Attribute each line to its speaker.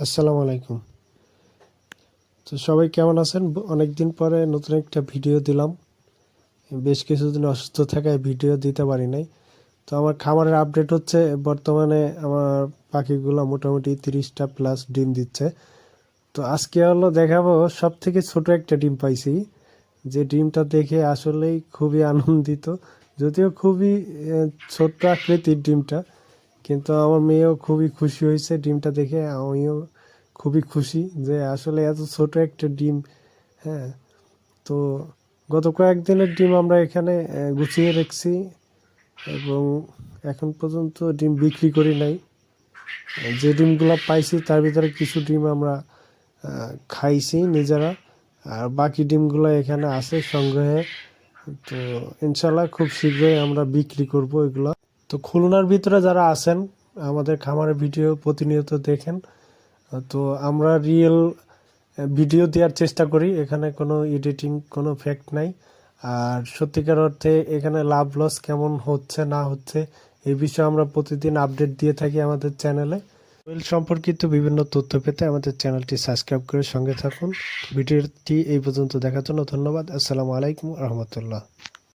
Speaker 1: আসসালামু আলাইকুম। তো সবাই কেমন আছেন? অনেক দিন পরে নতুন একটা ভিডিও দিলাম। বেশ কিছুদিন অসুস্থ থাকায় ভিডিও দিতে পারি নাই। তো আমার খামারের আপডেট হচ্ছে, বর্তমানে আমার পাখিগুলো মোটামুটি তিরিশটা প্লাস ডিম দিচ্ছে। তো আজকে হলো দেখাবো সব থেকে ছোট একটা ডিম পাইছি। যে ডিমটা দেখে আসলেই খুবই আনন্দিত, যদিও খুবই ছোট্ট আকৃতির ডিমটা। কিন্তু আমার মেয়েও খুবই খুশি হয়েছে ডিমটা দেখে। আমিও খুবই খুশি যে আসলে এত ছোট একটা ডিম হ্যাঁ। তো গত কয়েকদিনের ডিম আমরা এখানে গুছিয়ে রেখেছি এবং এখন পর্যন্ত ডিম বিক্রি করি নাই। যে ডিমগুলো পাইছি তার ভিতরে কিছু ডিম আমরা খাইছি নিজেরা। আর বাকি ডিমগুলো এখানে আছে সংগ্রহে। তো ইনশাল্লাহ খুব শীঘ্রই আমরা বিক্রি করব এগুলো। তো খুলনার ভিতরে যারা আছেন, আমাদের খামারের ভিডিও প্রতিনিয়ত দেখেন। তো আমরা রিয়েল ভিডিও দেওয়ার চেষ্টা করি। এখানে কোনো এডিটিং কোনো ফ্যাক্ট নাই। আর সত্যিকার অর্থে এখানে লাভ লস কেমন হচ্ছে, না হচ্ছে, এই বিষয়ে আমরা প্রতিদিন আপডেট দিয়ে থাকি আমাদের চ্যানেলে মোবাইল সম্পর্কিত বিভিন্ন তথ্য পেতে আমাদের চ্যানেলটি সাবস্ক্রাইব করে সঙ্গে থাকুন। ভিডিওটি এই পর্যন্ত দেখার জন্য ধন্যবাদ। আসসালামু আলাইকুম রহমতুল্লাহ।